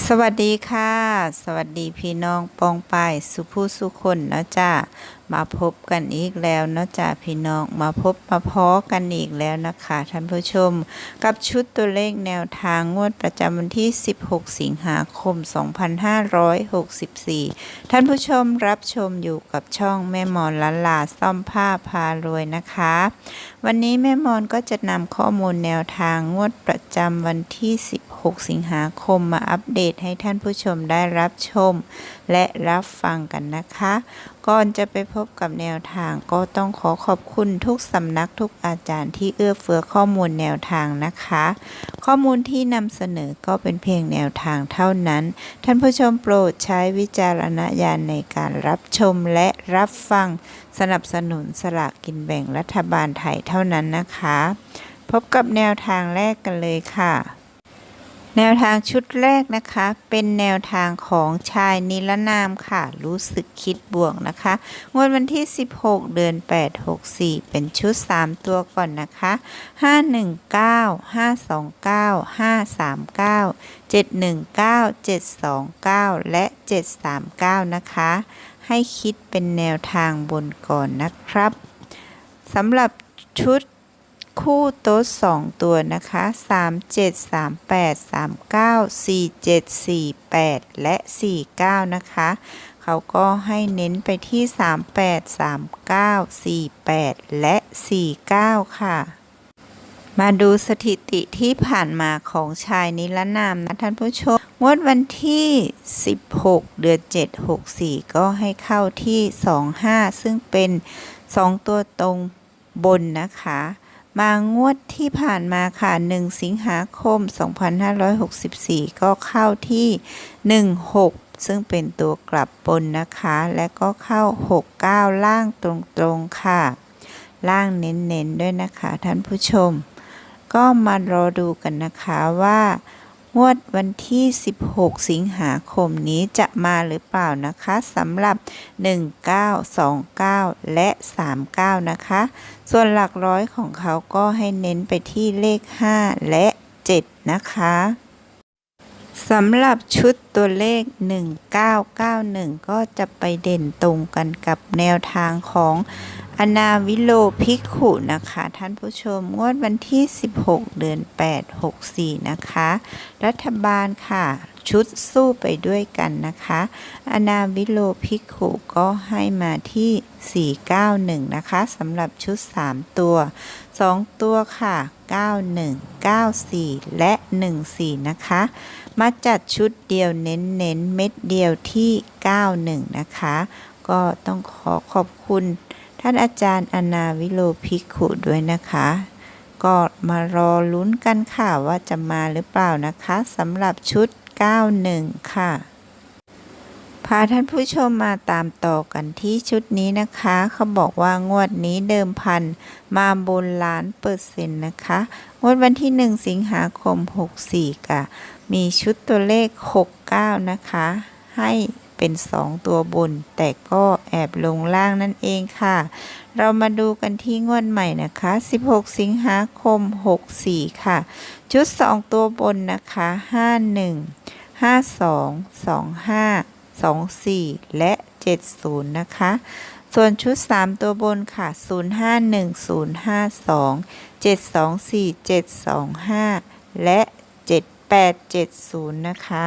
สวัสดีค่ะ สวัสดีพี่น้องปองปายสุผู้สุคนนะจ้า มาพบกันอีกแล้วนะจ้าพี่น้องมาพบมาพอกันอีกแล้วนะคะท่านผู้ชม กับชุดตัวเลขแนวทางงวดประจำวันที่ 16 สิงหาคม 2564 ท่านผู้ชมรับชมอยู่กับช่องแม่มอนล้าลาซ่อมผ้าพารวยนะคะ วันนี้แม่มอนก็จะนำข้อมูลแนวทางงวดประจำวันที่ 16 สิงหาคมมาอัปเดตให้ท่านผู้ชมได้รับชม และรับฟังกันนะคะก่อนจะไปพบกับแนวทางก็ต้องขอขอบคุณทุกสำนักทุกอาจารย์ที่เอื้อเฟื้อข้อมูลแนวทางนะคะ ข้อมูลที่นำเสนอก็เป็นเพียงแนวทางเท่านั้น ท่านผู้ชมโปรดใช้วิจารณญาณในการรับชมและรับฟังสนับสนุนสลากกินแบ่งรัฐบาลไทยเท่านั้นนะคะ พบกับแนวทางแรกกันเลยค่ะ แนวทางชุดแรกนะคะ เป็นแนวทางของชายนิรนามค่ะ รู้สึกคิดบวกนะคะ งวดวันที่ 16 เดือน 8 64 เป็นชุด 3 ตัวก่อนนะคะ 519 529 539 719 729 และ 739 นะคะ ให้คิดเป็นแนวทางบนก่อนนะครับสำหรับชุด คู่โต๊ะสองตัวนะคะ37 38 39 47 48และ49นะคะ เขาก็ให้เน้นไปที่38 39 48และ49ค่ะมาดูสถิติที่ผ่านมาของชายนิรนามนะท่านผู้ชม งวดวันที่ 16 เดือน 7 64 ก็ให้เข้าที่ 25 ซึ่งเป็น 2 ตัวตรงบนนะคะ มางวดที่ผ่านมาค่ะ 1 สิงหาคม 2564 ก็เข้าที่ 16 ซึ่งเป็นตัวกลับบนนะคะ และก็เข้า 69 ล่างตรงๆค่ะ ล่างเน้นๆด้วยนะคะท่านผู้ชม ก็มารอดูกันนะคะว่า งวดวันที่ 16 สิงหาคมนี้จะมาหรือเปล่านะคะสำหรับ 19 29 และ 39 นะคะ ส่วนหลักร้อยของเขาก็ให้เน้นไปที่เลข 5 และ 7 นะคะสำหรับชุดตัวเลข 1991 ก็จะไปเด่นตรงกันกับแนวทางของ อนาวิโลภิกขุนะคะ ท่านผู้ชมงวดวันที่ 16 เดือน 8 64 นะคะ รัฐบาลค่ะ ชุดสู้ไปด้วยกันนะคะ อนาวิโลภิกขุก็ให้มาที่ 491 นะคะสำหรับชุด 3 ตัว 2 ตัวค่ะ 91 94 และ 14 นะคะ มาจัดชุดเดียวเน้นเน้นเม็ดเดียวที่ 91 นะคะ ก็ต้องขอขอบคุณ ท่านอาจารย์อนาวิโลภิกขุด้วยนะคะ ก็มารอลุ้นกันค่ะว่าจะมาหรือเปล่านะคะสำหรับชุด 91 ค่ะ พาท่านผู้ชมมาตามต่อกันที่ชุดนี้นะคะ เขาบอกว่างวดนี้เดิมพันมาบนล้านเปอร์เซ็นต์นะคะ งวดวันที่ 1 สิงหาคม 64 ค่ะ มีชุดตัวเลข 69 นะคะ ให้ เป็น 2 ตัวบน แต่ก็แอบลงล่างนั่นเองค่ะ เรามาดูกันที่งวดใหม่นะคะ 16 สิงหาคม 64 ค่ะ ชุด 2 ตัวบนนะคะ 51 52 25 24 และ 70 นะคะ ส่วนชุด 3 ตัวบนค่ะ 051052 724 725 และ 7870 นะคะ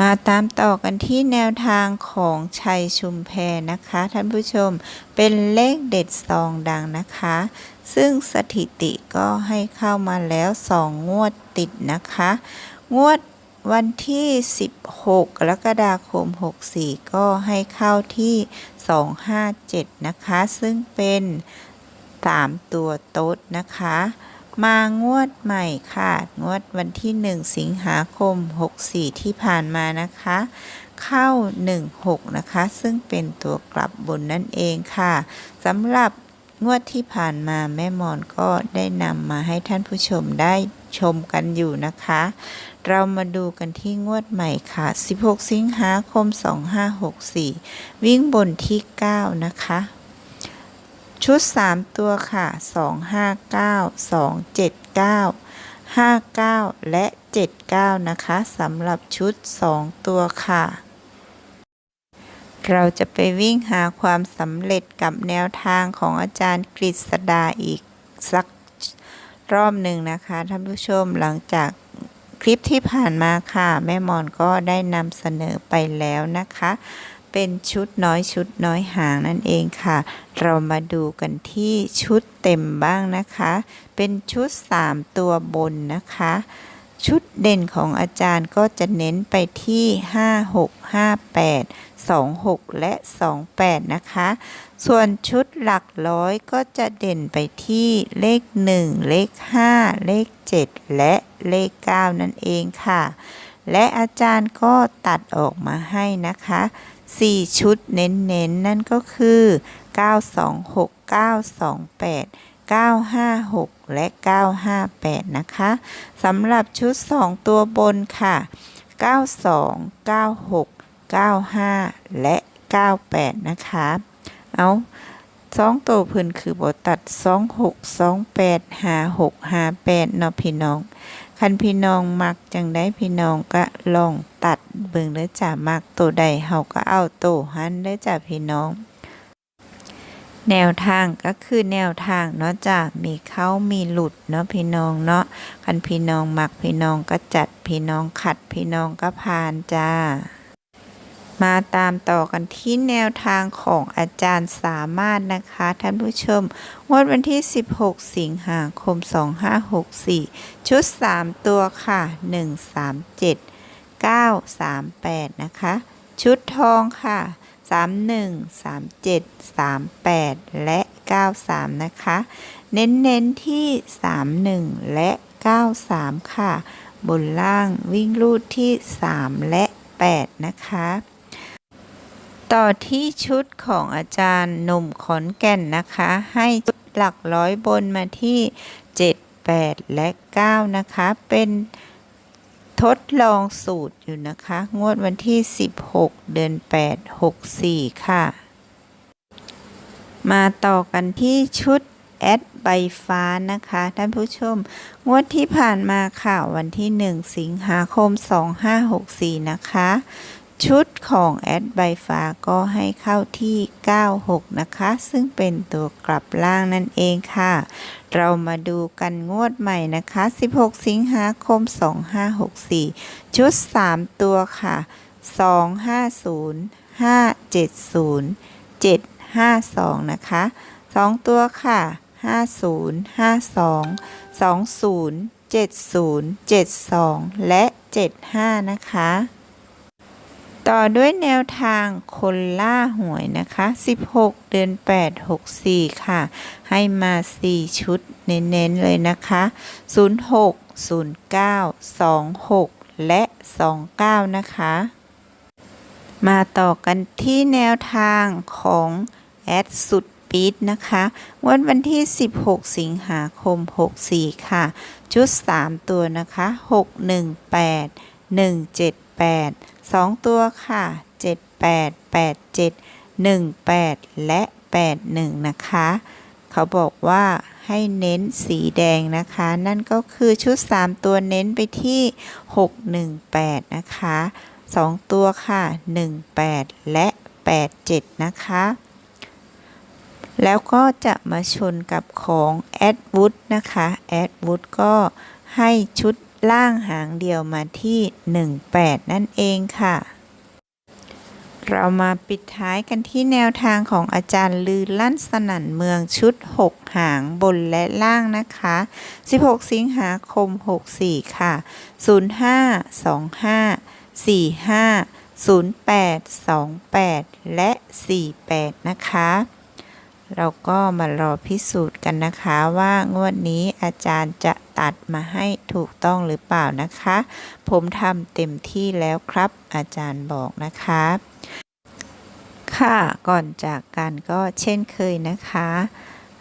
มาตามต่อกันที่แนวทางของชัยชุมแพนะคะ ท่านผู้ชมเป็นเลขเด็ดซองดังนะคะ ซึ่งสถิติก็ให้เข้ามาแล้ว 2 งวดติดนะคะ งวดวันที่ 16 กรกฎาคม 64 ก็ให้เข้าที่ 257 นะคะ ซึ่งเป็น 3 ตัวโต๊ดนะคะ มางวดใหม่ค่ะ งวดวันที่ 1 สิงหาคม 64 ที่ผ่านมานะคะ เข้า 16 นะคะ ซึ่งเป็นตัวกลับบนนั่นเองค่ะสำหรับงวดที่ผ่านมาแม่มอนก็ได้นำมาให้ท่านผู้ชมได้ชมกันอยู่นะคะ เรามาดูกันที่งวดใหม่ค่ะ 16 สิงหาคม 2564 วิ่งบนที่ 9 นะคะ ชุด 3 ตัวค่ะ 259 279 59 และ 79 นะคะสำหรับชุด 2 ตัวค่ะ เราจะไปวิ่งหาความสำเร็จกับแนวทางของอาจารย์กฤษดาอีกสักรอบหนึ่งนะคะท่านผู้ชมหลังจากคลิปที่ผ่านมาค่ะ แม่มอนก็ได้นำเสนอไปแล้วนะคะ เป็นชุดน้อยชุดน้อยหางนั่นเองค่ะ เรามาดูกันที่ชุดเต็มบ้างนะคะ เป็นชุด 3 ตัวบนนะคะ ชุดเด่นของอาจารย์ก็จะเน้นไปที่ 5 6 5 8 2 6 และ 28 นะคะ ส่วนชุดหลักร้อยก็จะเด่นไปที่เลข 1 เลข 5 เลข 7 และเลข 9 นั่นเองค่ะ และอาจารย์ก็ตัดออกมาให้นะคะ 4 ชุดเน้นๆนนั่นก็คือ 926 928 956 และ 958 นะคะสำหรับชุด 2 ตัวบนค่ะ 92 96 95 และ 98 นะคะ เอาสองตัวพิ่นคือบตัด 26 28 56 58เนาะพี่น้อง คันพี่น้องมักจังได้พี่น้องก็ลองตัด เบิ่งเด้อจ้ามักตัวใดเฮาก็เอาตัวหันเด้อจ้าพี่น้อง แนวทางก็คือแนวทางเนาะจ้ามีเข้ามีหลุดเนาะพี่น้องเนาะคันพี่น้องมักพี่น้องก็จัดพี่น้องขัดพี่น้องก็ผ่านจ้ามาตามต่อกันที่แนวทางของอาจารย์สามารถนะคะ ท่านผู้ชมงวดวันที่ 16 สิงหาคม 2564 ชุด 3 ตัวค่ะ 137 938 นะคะ ชุดทองค่ะ 31 37 38 และ 93 นะคะ เน้นๆที่ 31 และ 93 ค่ะ บนล่างวิ่งรูดที่ 3 และ 8 นะคะ ต่อที่ชุดของอาจารย์หนุ่มขอนแก่นนะคะ ให้หลักร้อยบนมาที่ 7 8 และ 9 นะคะ เป็น ทดลองสูตรอยู่นะคะ งวดวันที่ 16 เดือน 8 64 ค่ะ มาต่อกันที่ชุดแอดใบฟ้านะคะ ท่านผู้ชม งวดที่ผ่านมาค่ะ วันที่ 1 สิงหาคม 2564 นะคะ ชุดของแอดใบฟ้าก็ให้เข้าที่ 96 นะคะ ซึ่งเป็นตัวกลับล่างนั่นเองค่ะ เรามาดูกันงวดใหม่นะคะ 16 สิงหาคม 2564 ชุด 3 ตัวค่ะ 250 570 752 นะคะ 2 ตัวค่ะ 50 52 20 70 72 และ 75 นะคะ ต่อด้วยแนวทางคนล่าหวยนะคะ 16 เดือน 8 64 ค่ะ ให้มา 4 ชุดเน้นๆเลยนะคะ 06 09 26 และ 29 นะคะ มาต่อกันที่แนวทางของแอดสุดปีดนะคะ วันวันที่ 16 สิงหาคม 64 ค่ะ ชุด 3 ตัวนะคะ 618 178 8 2 ตัวค่ะ 78 87 18 และ 81 นะคะ เขาบอกว่าให้เน้นสีแดงนะคะ นั่นก็คือชุด 3 ตัวเน้นไปที่ 618 นะคะ 2 ตัวค่ะ 18 และ 87 นะคะ แล้วก็จะมาชนกับของแอดวูดนะคะแอดวูดก็ให้ชุด ล่างหางเดียวมาที่ 18 นั่นเองค่ะ เรามาปิดท้ายกันที่แนวทางของอาจารย์ลือลั่นสนั่นเมืองชุด 6 หางบนและล่างนะคะ 16 สิงหาคม 64 ค่ะ 05 25 45 08 28 และ 48 นะคะ เราก็มารอพิสูจน์กันนะคะว่างวดนี้อาจารย์จะตัดมาให้ถูกต้องหรือเปล่านะคะ ผมทำเต็มที่แล้วครับ อาจารย์บอกนะคะ ค่ะก่อนจากกันก็เช่นเคยนะคะ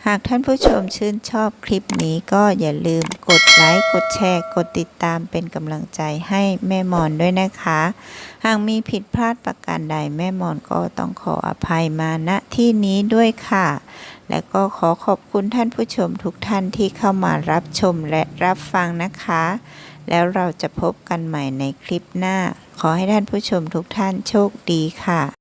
หากท่านผู้ชมชื่นชอบคลิปนี้ก็อย่าลืมกดไลค์ กดแชร์ กดติดตามเป็นกำลังใจให้แม่มอนด้วยนะคะ หากมีผิดพลาดประการใดแม่มอนก็ต้องขออภัยมาณที่นี้ด้วยค่ะ และก็ขอขอบคุณท่านผู้ชมทุกท่านที่เข้ามารับชมและรับฟังนะคะ แล้วเราจะพบกันใหม่ในคลิปหน้า ขอให้ท่านผู้ชมทุกท่านโชคดีค่ะ